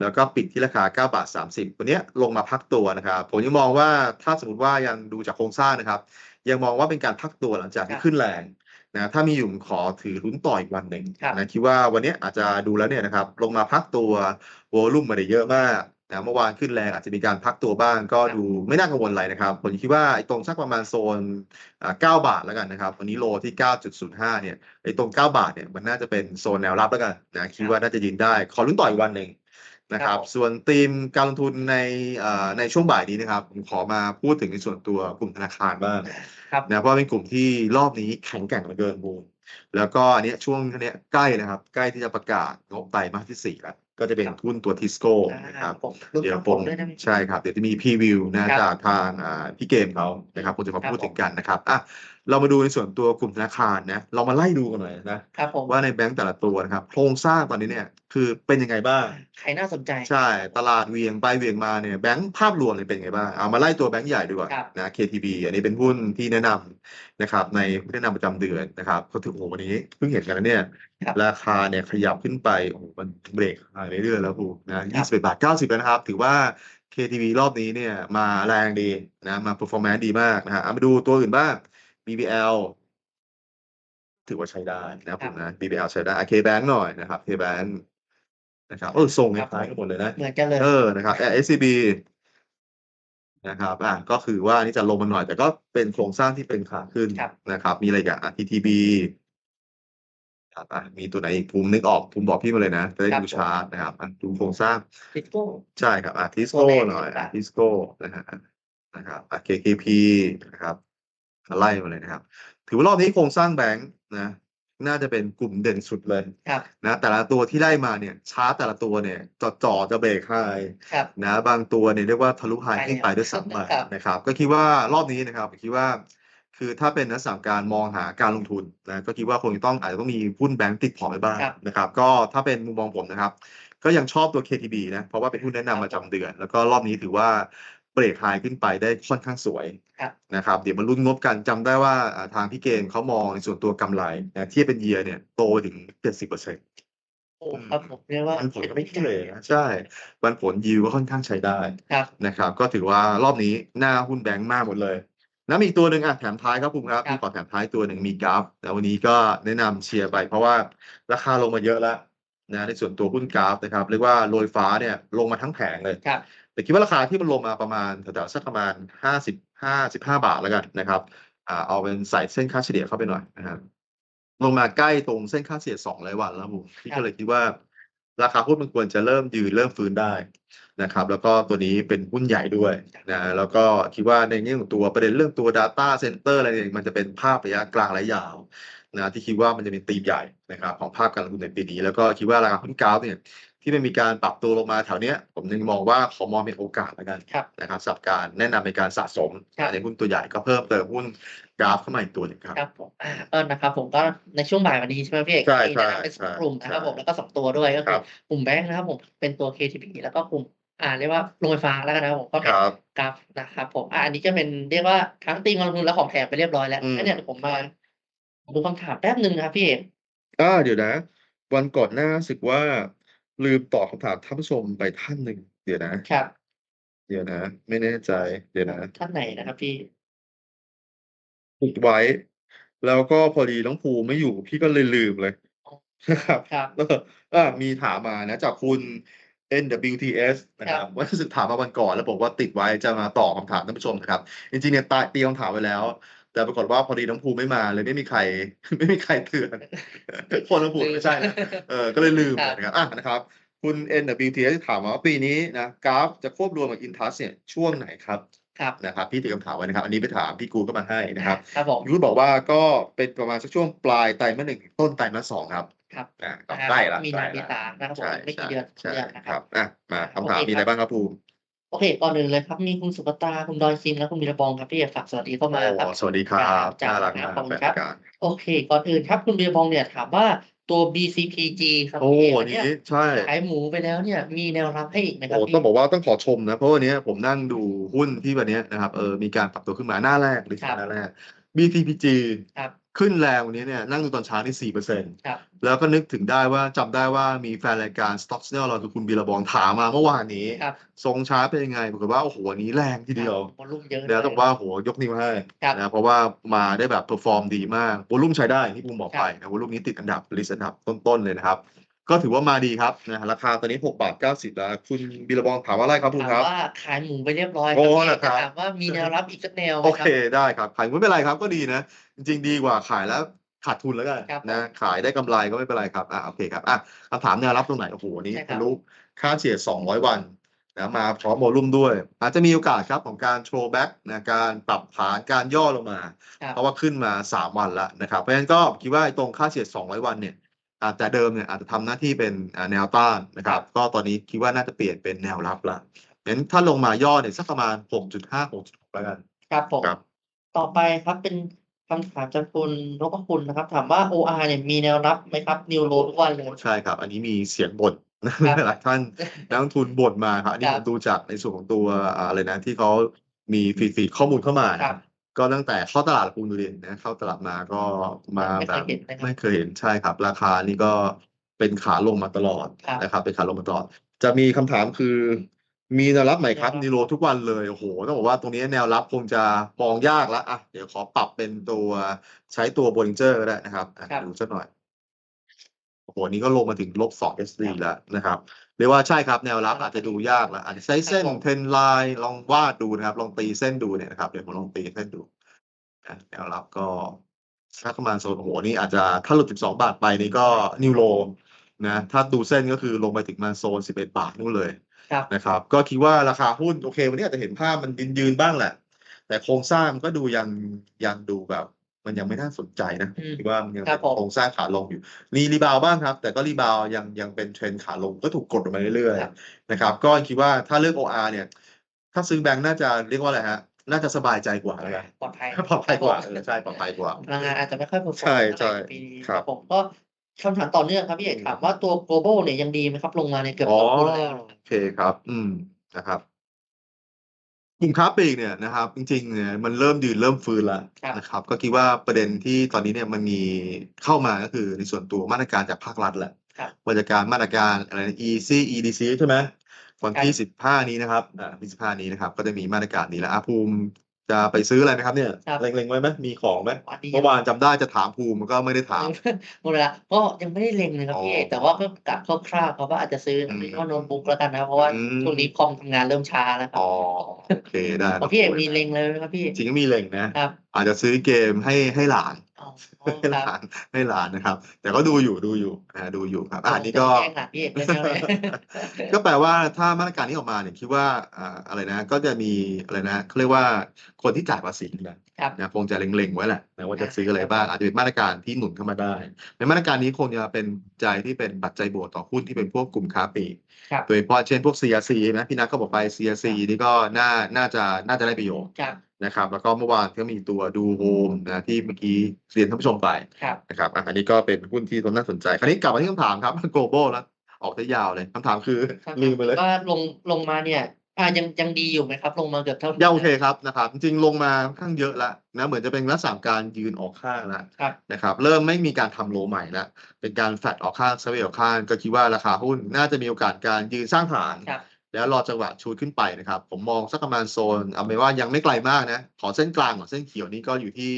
แล้วก็ปิดที่ราคา9บาท30วันเนี้ยลงมาพักตัวนะครับผมยังมองว่าถ้าสมมติว่ายังดูจากโครงสร้างนะครับ ยังมองว่าเป็นการพักตัวหลังจากคที่รับขึ้นแรงนะถ้ามีอยู่ผมขอถือลุ้นต่ออีกวันหนึ่งครับนะคิดว่าวันเนี้ยอาจจะดูแล้วเนี่ยนะครับลงมาพักตัววอลุ่มมาได้เยอะมากนะเมื่อวานขึ้นแรงอาจจะมีการพักตัวบ้าง ก็ดูไม่น่ากังวลอะไรนะครับผมคิดว่าไอ้ตรงสักประมาณโซนอ่า9บาทแล้วกันนะครับวันนี้โลที่ 9.05 เนี่ยไอ้ตรง 9 บาทเนี่ยมันน่าจะเป็นโซนแนวรับแล้วกันนะคิดว่าน่าจะยืนได้ ขอลุ้นต่ออีกวันหนึ่ง นะคครัรับบผมส่วนธีมการลงทุนในเอ่อในช่วงบ่ายนี้นะครับ ผมขอมาพูดถึงในส่วนตัวกลุ่มธนาคารบ้างครับนะเพราะว่าเป็นกลุ่มที่รอบนี้แข็งแกร่งเหลือเกินบูมแล้วก็อันเนี้ยช่วงเนี้ยใกล้นะครับ ใกล้ที่จะประกาศงบไตรมาสที่สี่แล้ว ก็จะเป็นครับหุ้นตัวทิสโก้อ่านะครับผมรุ่นเดี๋ยวของผผมมด้วยนะใช่ครับ เดี๋ยวจะมีพรีวิวนะครับจากทางอ่าพี่เกมเขานะครับผมจะมาครับพูดผมถึงกันนะครับอะ เรามาดูในส่วนตัวกลุ่มธนาคารนะเรามาไล่ดูกันหน่อยนะครับผมว่าในแบงก์แต่ละตัวนะครับโครงสร้างตอนนี้เนี่ยคือเป็นยังไงบ้างใครน่าสนใจ ใช่ ตลาดเหวียงไปเหวียงมาเนี่ยแบงก์ภาพรวมเนี่ยเป็นไงบ้างเอามาไล่ตัวแบงก์ใหญ่ดีกว่าครับนะ KTB อันนี้เป็นหุ้นที่แนะนำนะครับในแนะนำประจำเดือนนะครับก็ถือโอ้โหวันนี้เพิ่งเห็นกันนะเนี่ยครับราคาเนี่ยขยับขึ้นไปโอ้โหมันเบรกหายเรื่อยๆแล้วปูนะยี่สิบเอ็ดบาทเก้าสิบแล้วนะครับ ถือว่า KTB รอบนี้เนี่ยมาแรงดีนะมา performance ดีมากนะฮะเอามาดูตัวอื่นบ้าง BBL ถือว่าใช้ได้นะครับผมนะ BBL ใช้ได้ k Bank หน่อยนะครับ K Bank นะครับเออทรงคครับล้ายๆกันหมดเลยนะเหมือนกันเลยเออนะครับ SCB นะครับอะก็คือว่านี่จะลงมาหน่อย แต่ก็เป็นโครงสร้างที่เป็นขาขึ้นครับนะครับ มีอะไรอีกันอะ TTB ครับอะมีตัวไหนอีกภูมินึกออกภูมิบอกพี่มาเลยนะจะได้ครับดูผมชาร์ตนะครับอะดูโครงสร้างติโก้ใช่ครับอะทิสตัวโก้แรกหน่อยครัอะบทิสโก้นะฮะนะครับอะ KKP นะครับ ไล่มาเลยนะครับ ถือว่ารอบนี้โครงสร้างแบงค์นะน่าจะเป็นกลุ่มเด่นสุดเลยครับนะแต่ละตัวที่ได้มาเนี่ยชาร์ตแต่ละตัวเนี่ยจอจ่อจะเบรกไฮครับนะบางตัวเนี่ยเรียกว่าทะลุไฮไปขึ้นไปแล้วด้วยซ้ำไปครับนะครับ ก็คิดว่ารอบนี้นะครับคิดว่า คือถ้าเป็นนักสามการมองหาการลงทุนนะก็คิดว่าคงจะต้องอาจจะต้องมีหุ้นแบงก์ติดพอร์ตไว้บ้างครับนะครับ ก็ถ้าเป็นมุมมองผมนะครับ ก็ยังชอบตัว KTB นะเพราะว่าเป็นหุ้นแนะนำประจำเดือน แล้วก็รอบนี้ถือว่า เบรกไฮขึ้นไปได้ค่อนข้างสวยครับนะครับเดี๋ยวมาลุ้นงบกันจำได้ว่าอ่าทางพี่เกณฑ์เขามองในส่วนตัวกำไรนะเทียบเป็นเยียเนี่ยโตถึง70%โอ้ครับผมเรียกว่ามันผลก็ไม่ขี้เลยนะใช่ปันผลยิวก็ค่อนข้างใช้ได้ครับนะครับ ก็ถือว่ารอบนี้หน้าหุ้นแบงค์มากหมดเลยแล้วมีอีกตัวหนึ่งอะแถมท้ายครับคุณครับครับมีขอแถมท้ายตัวหนึ่งมีกราฟแต่วันนี้ก็แนะนำเชียร์ไป เพราะว่าราคาลงมาเยอะแล้วนะในส่วนตัวหุ้นกราฟนะครับเรียกว่าโรยฟ้าเนี่ยลงมาทั้งแผงเลยครับ แต่คิดว่าราคาที่มันลงมาประมาณแถวๆสักประมาณห้าสิบห้าสิบห้าบาทแล้วกันนะครับอ่าเอาเป็นใส่เส้นค่าเฉลี่ยเข้าไปหน่อยนะครับลงมาใกล้ตรงเส้นค่าเฉลี่ยสองร้อยวันแล้วผมพี่ครับก็เลยคิดว่า ราคาหุ้นมันควรจะเริ่มยืนเริ่มฟื้นได้นะครับ แล้วก็ตัวนี้เป็นหุ้นใหญ่ด้วยนะแล้วก็คิดว่าในแง่ของตัวประเด็นเรื่องตัว Data Center อะไรเนี่ยมันจะเป็นภาพระยะกลางระยะยาวนะที่คิดว่ามันจะเป็นธีมใหญ่นะครับของภาพการลงทุนในปีนี้ แล้วก็คิดว่าราคาหุ้นกราฟเนี่ย ที่มันมีการปรับตัวลงมาแถวเนี้ย ผมยังมองว่าขอมองเป็นโอกาสแล้วกันครับนะครับสำหรับการแนะนำในการสะสมครับในหุ้นตัวใหญ่ก็เพิ่มเติมหุ้นกราฟเข้ามาอีกตัวหนึ่งครับครับผมอ่าก็นะครับ ผมก็ในช่วงบ่ายวันนี้ใช่ไหมพี่เอกใช่มีแนะนำเป็นสใช่องกลุ่มนะครับใช่ผมแล้วก็สองตัวด้วยก็คคืรัอบกลุ่มแบงค์นะครับผมเป็นตัว KTB แล้วก็กลุ่มอ่าเรียกว่าโรงไฟฟ้าแล้วกันนะครับผมก็คเป็นรับกราฟนะครับผมอ่าอันนี้ก็เป็นเรียกว่าทั้งตีมการลงทุนและของแถมไปเรียบร้อยแล้วอืมแล้วเนี่ยเดี๋ยวผมมาดูคำถามแป๊บหนึ่งนะครับพี่เอกอ่าเดี๋ยวนะ วันก่อนหน้ารู้สึกว่า ลืมตอบคำถามท่านผู้ชมไปท่านหนึ่งเดี๋ยวนะ ครับ เดี๋ยวนะ ไม่แน่ใจ เดี๋ยวนะท่านไหนนะครับพี่ ติดไว้ แล้วก็พอดีน้องภูไม่อยู่ พี่ก็เลยลืมเลยนะครับครับ เอออ่ามีถามมานะ จากคุณ NWTS นะคครัรับบว่ารู้สึกถามมาวันก่อนแล้วบอกว่าติดไว้จะมาตอบคำถามท่านผู้ชมนะครับ จริงๆเนี่ยตาเตรียมคำถามไว้แล้ว แต่ปรากฏว่าพอดีน้องภูไม่มาเลยไม่มีใคร ไม่มีใครเตือนคนน้องภูไม่ใช่นะเออก็เลยลืมครับนะครับอะนะครับคุณ NWTS ถามมาว่าปีนี้นะกราฟจะควบรวมกับอินทัสเนี่ยช่วงไหนครับครับนะครับพี่ติดคำถามไว้นะครับ อันนี้ไปถามพี่กูก็มาให้นะครับครับผมยูทบอกว่าก็เป็นประมาณสักช่วงปลายไตรมาสหนึ่งถึงต้นไตรมาสสองครับครับอ่าก็นะครับใกล้ละมีใกนาล้เมละษานะครับผมใช่ไม่กี่ใช่เดือนใช่เดือนนะคครัรับบอะมาโอเคคำถามมีอะไรครับบ้างครับภูมิ โอเค ก่อนอื่นเลยครับมีคุณสุภตา คุณดอยคิมและคุณวีรบองครับที่ฝากสวัสดีเข้ามาครับโอ้สวัสดีครับจ้าน่ารักครัมาบกขอบคุณแฟนครับรายการโอเค ก่อนอื่นครับคุณวีรบองเนี่ยถามว่าตัว BCPG ครับโอ้พี่วัวันนนี้เนี้ยใช่ขายหมูไปแล้วเนี่ยมีแนวรับให้อีกไหมครับโอ้พี่ต้องบอกว่าต้องขอชมนะ เพราะวันนี้ผมนั่งดูหุ้นที่วันนี้นะครับเออมีการปรับตัวขึ้นมาหน้าแรกหรือครับหน้าแรก BTPG ครับ ขึ้นแรงวันนี้เนี่ยนั่งดูตอนเช้าที่สี่เปอร์เซ็นต์ครับแล้วก็นึกถึงได้ว่าจำได้ว่ามีแฟนรายการ Stock Signal เราคือคุณบีระบองถามมาเมื่อวานนี้ครับทรงชาร์ตเป็นยังไงปรากฏว่าโอ้โหวันนี้แรงทีเดียววอลุ่มเยอะแล้วต้องว่าโหยกนิ้วให้ครับนะเพราะว่ามาได้แบบเพอร์ฟอร์มดีมากวอลุ่มใช้ได้ที่ผมบอกครับไปนะวอลุ่มนี้ติดอันดับลิสต์อันดับต้นๆเลยนะครับ ก็ถือว่ามาดีครับนะราคาตอนนี้6บาท90แล้วคุณบีระบองถามว่าอะไรครับคุณถามครับ ว่าขายหมูไปเรียบร้อยโอ้พี่เหรอครับ ถามว่ามีแนวรับอีกสักแนวไหมโอคเครับได้ครับขายไม่เป็นไรครับก็ดีนะ จริง ๆ ดีกว่าขายแล้วขาดทุนแล้วกันครับนะขายได้กำไรก็ไม่เป็นไรครับอะโอเคครับอะคำถามแนวรับตรงไหนโอ้โหวันนี้ใช่ครับทะลุค่าเฉลี่ย200 วันนะมาพร้อมโวลุ่มด้วย อาจจะมีโอกาสครับของการโชว์แบ็กนะการปรับฐานการย่อลงมา ครับ เพราะว่าขึ้นมา 3 วันแล้วนะครับ เพราะฉะนั้นก็คิดว่าไอ้ตรงค่าเฉลี่ย200 วันเนี่ย อาจจะเดิมเนี่ยอาจจะทำหน้าที่เป็นอ่าแนวต้านนะครับ ก็ตอนนี้คิดว่าน่าจะเปลี่ยนเป็นแนวรับละงั้นถ้าลงมาย่อเนี่ยสักประมาณ 6.5 6.6แล้วกัน ครับผมครับต่อไปครับเป็นคำถามจากคุณนพคุณนะครับ ถามว่า OR เนี่ยมีแนวรับไหมครับ นิวโรทุกวันเลยใช่ครับ อันนี้มีเสียงบ่นครับหลายท่านนักลงทุนบ่นมาครับ อันนี้คผรับมดูจากในส่วนของตัวอ่าอะไรนะที่เขามีฟีดฟีดข้อมูลเข้ามาคนะรัครับบ ก็ตั้งแต่เข้าตลาดคุณดูดินะเข้าตลาดมาก็มาไม่แบเคยบเห็นนะครับไม่เคยเห็นใช่ครับ ราคานี่ก็เป็นขาลงมาตลอดครับนะครับ เป็นขาลงมาตลอด จะมีคำถามคือ มีแนวรับไหมครับแนวรับนิโรทุกวันเลยโอ้โหต้องบอกว่าตรงนี้แนวรับคงจะมองยากแล้วอะเดี๋ยวขอปรับเป็นตัวใช้ตัว Bollinger ก็ได้นะครับอะครับดูสักหน่อยโอ้โหอันนี้ก็ลงมาถึงลบสอง SD แล้วนะครับ เรียกว่าใช่ครับแนวรับอาจจะดูยากแล้วอาจจะใช้เส้นครับผมเทรนไลน์ลองวาดดูนะครับ ลองตีเส้นดูเนี่ยนะครับเดี๋ยวผมลองตีเส้นดูอะแนวรับก็สักประมาณโซนโอ้โหนี่อาจจะถ้าหลุด 12 บาทไปนี่ก็นิวโรนะถ้าดูเส้นก็คือลงไปถึงมาโซน 11 บาทนู่นเลยครับนะครับ ก็คิดว่าราคาหุ้นโอเค วันนี้อาจจะเห็นภาพมันยืนยืนบ้างแหละ แต่โครงสร้างมันก็ดูยังยังดูแบบ มันยังไม่น่าสนใจนะอืมคิดว่ามันยังครัเป็บนผม โครงสร้างขาลงอยู่มีรีบาวด์บ้างครับ แต่ก็รีบาวด์ยังยังเป็นเทรนด์ขาลงก็ถูกกดลงมาเรื่อยครับๆนะครับ ก็คิดว่าถ้าเลือก OR เนี่ย ถ้าซื้อแบงค์น่าจะเรียกว่าอะไรฮะ น่าจะสบายใจกว่าแล้วกันปลอดภัย ปลอดภัยกว่าเออใช่ปลอดภัยกว่า พลังงานอาจจะไม่ค่อยเพอร์ฟอร์ใช่มใช่ปีนี้ครับผมก็คำถามต่อเนื่องครับพี่เอกถามว่าตัว global เนี่ยยังดีไหมครับ ลงมาในยเกือบอ๋อสองตัวแล้ว โอเคครับ อืมนะครับ กลุ่มค้าปลีกเนี่ยนะครับ จริงๆเนี่ยมันเริ่มยืนเริ่มฟื้นแล้วครับ นะครับ ก็คิดว่าประเด็นที่ตอนนี้เนี่ยมันมีเข้ามาก็คือในส่วนตัวมาตรการจากภาครัฐแหละครับ ว่าจะการมาตรการอะไรนะ EC EDC ใช่ไหมวันที่สิบห้านี้นะครับอ่าที่สิบห้านี้นะครับ ก็จะมีมาตรการนี้แล้วอาภูมิ จะไปซื้ออะไรไหมครับเนี่ยครับ เล็งๆไว้ไหมมีของไหมวันนี้เมื่อวานจำได้จะถามภูมิก็ไม่ได้ถาม หมดเวลาก็ยังไม่ได้เล็งเลยครับอ๋อพี่เอกแต่ว่าก็กะคร่าวๆครับว่าอาจจะซื้ออืมเรียกว่าโน้ตบุ๊กแล้วกันนะเพราะว่าอืม ช่วงนี้คอมทำงานเริ่มช้าแล้วครัอ๋บอโอเคได้ของพี่เอกมีเล็งเลยไหมครับพี่จริงก็มีเล็งนะ ครับอาจจะซื้อเกมให้ให้หลาน อ๋อให้หครับลานให้หลานนะครับ แต่ก็ดูอยู่ดูอยู่อ่าดูอยู่ครับอะอันนี้ก็จะแย่งหลานพี่เอกเลยนะเนี่ยก็แปลว่าถ้ามาตรการนี้ออกมาเนี่ยคิดว่าอ่าอะไรนะ ก็จะมีอะไรนะเขาเรียกว่าคนที่จ่ายภาษีนะ ครับ นะคงจะเล็งๆไว้แหละนะว่าจะซื้ออะไรบ้างอาจจะเป็นมาตรการที่หนุนเข้ามาได้ ในมาตรการนี้คงจะเป็นใจยที่เป็นปัจจัยบวกต่อหุ้นที่เป็นพวกกลุ่มค้าปลีกครับ โดยเฉพาะเช่นพวก CRC นะพี่นัทก็บอกไป CRC นี่ก็น่าน่าจะน่าจะได้ประโยชน์ครับนะครับ แล้วก็เมื่อวานก็มีตัวดูโฮมนะที่เมื่อกี้เรียนท่านผู้ชมไปครับ นะครับอะอันนี้ก็เป็นหุ้นที่ต้นน่าสนใจ คราวนี้กลับมาที่คำถามครับ global แล้วออกได้ยาวเลยคำถามคือครับลืมไปเลย ว่าลงลงมาเนี่ย อ่ายังยังดีอยู่ไหมครับ ลงมาเกือบเท่ายังโอเคครับนะครับ จริงๆลงมาค่อนข้างเยอะแล้วนะเหมือนจะเป็นลักษณะการยืนออกข้างแล้วครับนะครับ เริ่มไม่มีการทำโลใหม่แล้วเป็นการแฟดออกข้างเซเวออกข้าง ก็คิดว่าราคาหุ้นน่าจะมีโอกาสการยืนสร้างฐานครับแล้วรอจังหวะชูดขึ้นไปนะครับ ผมมองสักประมาณโซนเอาเป็นว่ายังไม่ไกลมากนะ ขอเส้นกลางก่อนเส้นเขียวนี้ก็อยู่ที่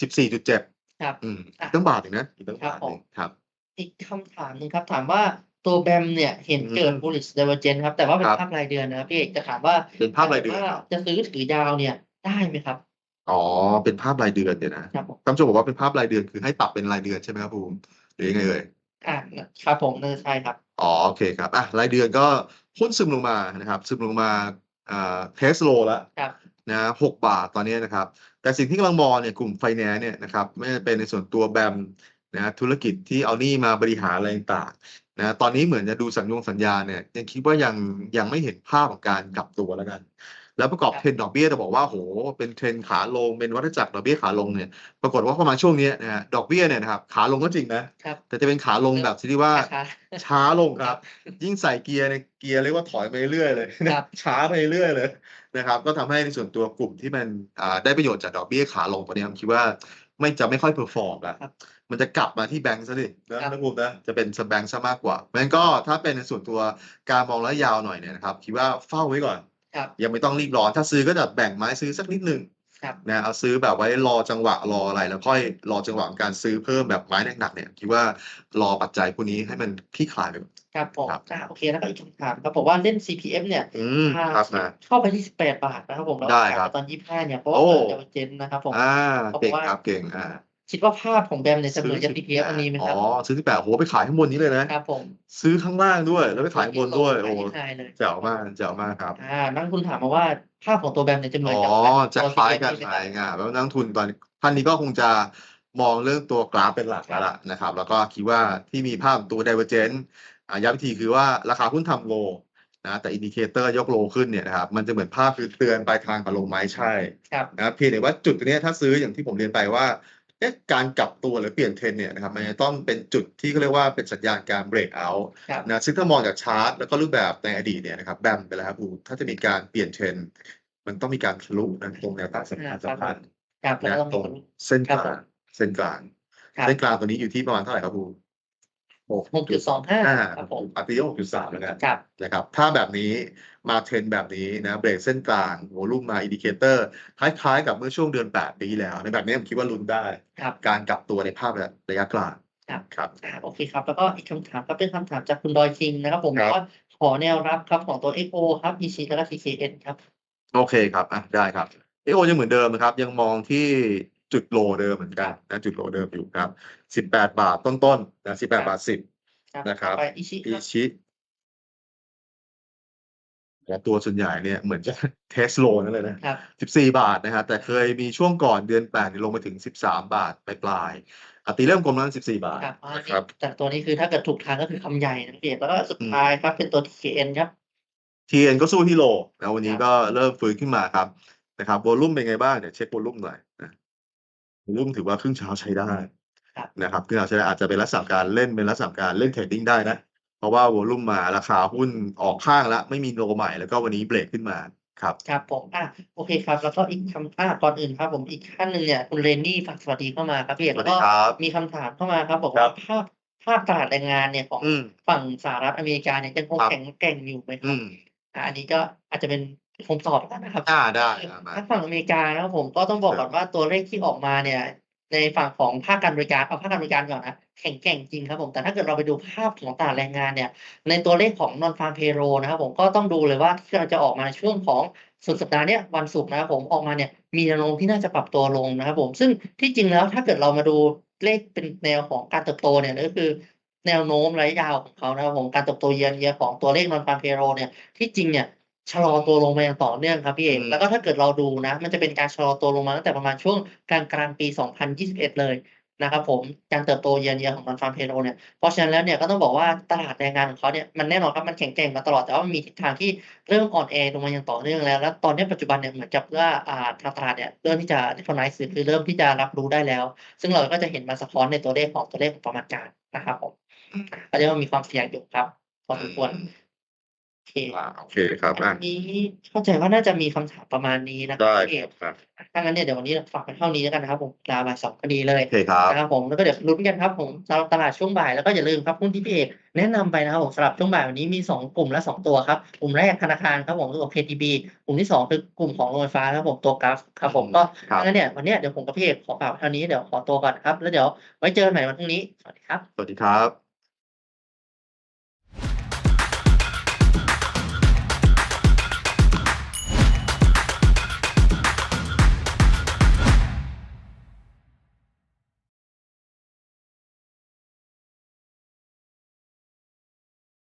สิบสี่จุดเจ็ดครับอืมอะอีกตั้งบาทหนึ่งนะอีกตั้งครับบาทผหมนึ่งครับอีกคำถามหนึ่งครับถามว่า ตัวแบมเนี่ยเห็นอืมเกิด bullish divergence ครับ แต่ว่าเป็นครับภาพรายเดือนนะครับพี่เอกจะถามว่าเป็นภาพรายเดือนถ้จะซื้อถือยาวเนี่ยได้ไหมครับอ๋อ เป็นภาพรายเดือนเดี๋ยวนะครับผมท่านผู้ชมบอกว่าเป็นภาพรายเดือนคือให้ปรับเป็นรายเดือนใช่ไหมครับภูมิหรือยังไงเอ่ยอ่าครับผมน่าจะใช่ครับอ๋อโอเคครับอะรายเดือนก็หุ้นซึมลงมานะครับซึมลงมาอ่าเทสโลแล้วครับนะหกบาทตอนนี้นะครับ แต่สิ่งที่กำลังมองเนี่ยกลุ่มไฟแนนซ์เนี่ยนะครับไม่ว่าจะเป็นในส่วนตัวแบมนะธุรกิจที่เอาหนี้มาบริหารอะไรต่างๆ นะตอนนี้เหมือนจะดูสัญญงสัญญาเนี่ยยังคิดว่ายังยังไม่เห็นภาพของการกลับตัวแล้วกัน แล้วประกอบครับเทรนด์ดอกเบี้ยจะบอกว่าโหเป็นเทรนด์ขาลงเป็นวัฏจักรดอกเบี้ยขาลงเนี่ยปรากฏว่าประมาณช่วงเนี้ยนะฮะดอกเบี้ยเนี่ยนะครับขาลงก็จริงนะครับแต่จะเป็นขาลงแบบที่ว่าช้าช้าลงครับ ยิ่งใส่เกียร์ในยเกียร์เรียกว่าถอยไปเรื่อยๆเลยๆครับช้าไปเรื่อยเลยนะครับ ก็ทำให้ในส่วนตัวกลุ่มที่มันอ่าได้ประโยชน์จากดอกเบี้ยขาลงตัวนี้ผมคิดว่า ไม่จะไม่ค่อยเพอร์ฟอร์มละครับมันจะกลับมาที่แบงก์ซะดินะครับนะภูมินะจะเป็นสแบงก์ซะมากกว่าเพราะฉะนั้นก็ถ้าเป็นในส่วนตัวการมองระยะยาวหน่อยเนี่ยนะครับคิดว่าเฝ้าไว้ก่อนครับยังไม่ต้องรีบร้อนถ้าซื้อก็จะแบ่งไม้ซื้อสักนิดนึงครับนะเอาซื้อแบบไว้รอจังหวะรออะไร แล้วค่อยรอจังหวะการซื้อเพิ่มแบบไม้หนักๆเนี่ยคิดว่ารอปัจจัยพวกนี้ให้มันคลี่คลายไปก่อน ครับผมครับ อ่าโอเคแล้วก็อีกคำถามครับผมว่าเล่น CPF เนี่ย อืมถ้าครับนะ เข้าไปที่ 18 บาทนะครับผมแล้วได้ขายครับไปตอน 25 เนี่ยเพราะว่าโอ้เกิด divergence นะครับผม อ่าเขาบอกเก่งว่าครับเก่งอ่าคิดว่าภาพของแบมเนี่ยจะเหมือนกับ CPF อันนี้ไหมครับอ๋อซื้อที่แปดโหไปขายข้างบนนี้เลยนะ ครับผมซื้อข้างล่างด้วย แล้วไปขายข้างบนด้วยโอ้ขายที่ไฮเลยแจ๋วมากแจ๋วมากครับ อ่านักลงทุนถามมาว่าภาพของตัวแบมเนี่ยจะเหมือนอ๋กับอจะตัว คล้าย CPF กันนี่ไหไหมมครับอ่าแล้วนักลงทุนตอนท่านนี้ก็คงจะมองเรื่องตัวกราฟเป็นหลักแล้วล่ะนะครับ แล้วก็คิดว่าที่มีภาพตัว divergence อ่า ย้ำอีกทีคือว่าราคาหุ้นทำโลนะแต่อินดิเคเตอร์ยกโลขึ้นเนี่ยนะครับมันจะเหมือนภาพคือเตือนปลายทางกับลงไหม้ใช่ครับนะครับเพียงแต่ว่าจุดตรงเนี้ยถ้าซื้ออย่างที่ผมเรียนไปว่าเอ๊ะการกลับตัวหรือเปลี่ยนเทรนด์เนี่ยนะครับมันจะต้องเป็นจุดที่เขาเรียกว่าเป็นสัญญาณการเบรกเอาท์ครับนะซึ่งถ้ามองจากชาร์ตแล้วก็รูปแบบในอดีตเนี่ยนะครับแบมไปแล้วครับอูถ้าจะมีการเปลี่ยนเทรนด์มันต้องมีการทะลุนะตรงแนวต้านสำคัญครับสำคัญครับแล้วนะก็ต้องตมีรงคนเส้นครักบผลามงเส้นกลางครับเส้นกลางตัวนี้อยู่ที่ประมาณเท่าไหร่ครับอู หกจุดสองห้าอ่าครับผมอัตราหกจุดสามแล้วกันครับนะครับ ถ้าแบบนี้มาเทรนด์แบบนี้นะเบรกเส้นกลางโวลุ่มมาอินดิเคเตอร์คล้ายๆ กับเมื่อช่วงเดือน8ปีที่แล้ว ในแบบนี้ผมคิดว่าลุ้นได้ครับการกลับตัวในภาพระยะกลางครับครับอ่าโอเคครับ แล้วก็อีกคำถามก็เป็นคำถามจากคุณดอยคิงนะครับ ผมครับบอกว่าขอแนวรับครับของตัว XO ครับ EC แล้วก็ TKN ครับ โอเคครับอะได้ครับเอโอยังเหมือนเดิมนะครับ ยังมองที่ จุดโลเดิมเหมือนกันนะจุดโลเดิมอยู่ครับ18บาทต้นๆนะ18บาทครับนะครับต่อไปอิชิ10คอีรับชิและตัวส่วนใหญ่เนี่ยเหมือนจะเทสโลนั่นเลยนะครับ14บาทนะครับแต่เคยมีช่วงก่อนเดือน8เนี่ยลงไปถึง13บาทปลายๆอะตีเริ่มกลมนั้น14บาทครับอันนะนี้ครับแต่ตัวนี้คือถ้าเกิดถูกทางก็คือคำใหญ่นะพี่เอกแล้วก็สุดท้ายครับเป็นตัว TKN ครับ TN ก็สู้ที่โลนะวันนี้ครับก็เริ่มฟื้นขึ้นมาครับนะครับวอลุ่มเป็นไงบ้างเดี๋ยวเช็ควอลุ่มหน่อยนะ วอลุ่มถือว่าครึ่งเช้าใช้ได้ครับนะครับครึ่งเช้าใช้ได้อาจจะเป็นลักษณะการเล่นเป็นลักษณะการเล่นเทรดดิ้งได้นะ เพราะว่าวอลุ่มมาราคาหุ้นออกข้างแล้วไม่มีโลใหม่แล้วก็วันนี้เบรกขึ้นมาครับครับผมอะโอเคครับ แล้วก็อีกคำอะก่อนอื่นครับผมอีกท่านหนึ่งเนี่ยคุณเรนนี่ฝากสวัสดีเข้ามาครับพี่เอกสวัแล้สวดีก็ครับมีคำถามเข้ามาครับบอกครัว่าบภาพภาพตลาดแรงงานเนี่ยของอืมฝั่งสหรัฐอเมริกาเนี่ยยังคงครับแข็งแกร่งอยู่ไหมคอืรับมอะอันนี้ก็อาจจะเป็น ผมตอบแล้วนะครับอ่าได้อะมาถ้าฝั่งอเมริกานะครับผมก็ต้องบอกก่อนว่าตัวเลขที่ออกมาเนี่ย ในฝั่งของภาคการบริการเอาภาคการบริการก่อนนะแข็งแกร่งจริงครับผมแต่ถ้าเกิดเราไปดูภาพของตลาดแรงงานเนี่ย ในตัวเลขของ non farm payroll นะครับผมก็ต้องดูเลยว่าที่เราจะออกมาในช่วงของสุดสัปดาห์เนี้ยวันศุกร์นะครับผมออกมาเนี่ยมีแนวโน้มที่น่าจะปรับตัวลงนะครับผมซึ่งที่จริงแล้วถ้าเกิดเรามาดูเลขเป็นแนวของการเติบโตเนี่ยก็คือแนวโน้มระยะยาวของเขานะครับผมการเติบโตเยียร์เยียของตัวเลข non farm payroll เนี่ยที่จริงเนี่ย ชะลอตัวลงมาอย่างต่อเนื่องครับพี่เอกอืมแล้วก็ถ้าเกิดเราดูนะ มันจะเป็นการชะลอตัวลงมาตั้งแต่ประมาณช่วงกลางกลางๆปี 2021 เลยนะครับผมการเติบโตเยียร์เยียของ non farm payroll เนี่ยเพราะฉะนั้นแล้วเนี่ยก็ต้องบอกว่าตลาดแรงงานของเขาเนี่ยมันแน่นอนครับมันแข็งแกร่งมาตลอดแต่ว่ามันมีทิศทางที่เริ่มอ่อนแอลงมาอย่างต่อเนื่องแล้วแล้วตอนนี้ปัจจุบันเนี่ยเหมือนกับว่าอ่าทางตลาดเนี่ยเริ่มที่จะ recognize คือเริ่มที่จะรับรู้ได้แล้ว ซึ่งเราก็จะเห็นมาสะท้อนในตัวเลขของตัวเลขของประมาณการนะครับผมก็เรียกว่ามีความเสี่ยงอยู่ครับพอสมควรโอ เคอ่าโอเคครับอัอะนนี้เข้าใจว่าน่าจะมีคำถามประมาณนี้นะครัได้พี่คเอรักบครับถ้างั้นเนี่ยเดี๋ยววันนี้ฝากไปเท่านี้แล้วกันนะครับผมลาบ่ายสองพอดีเลยโอเคครับ นะครับผมแล้วก็เดี๋ยวลุ้นกันครับผมสำหรับตลาดช่วงบ่ายแล้วก็อย่าลืมครับหุ้นที่พี่เอกแนะนำไปนะครับผมสำหรับช่วงบ่ายวันนี้มีสองกลุ่มและสองตัวครับกลุ่มแรกธนาคารครับผมคือ KTB กลุ่มที่สองคือกลุ่มของโรงไฟฟ้าครับผมตัวกราฟครับผมก็ครับ งั้นเนี่ยวันเนี้ยเดี๋ยวผมกับพี่เอกขอฝากไว้เท่านี้เดี๋ยวขอตัวก่อนครับแล้วเดี๋ยวไว้เจอกันใหม่วันพรุ่งนี้สวัสดีครับ สวัสดีครับ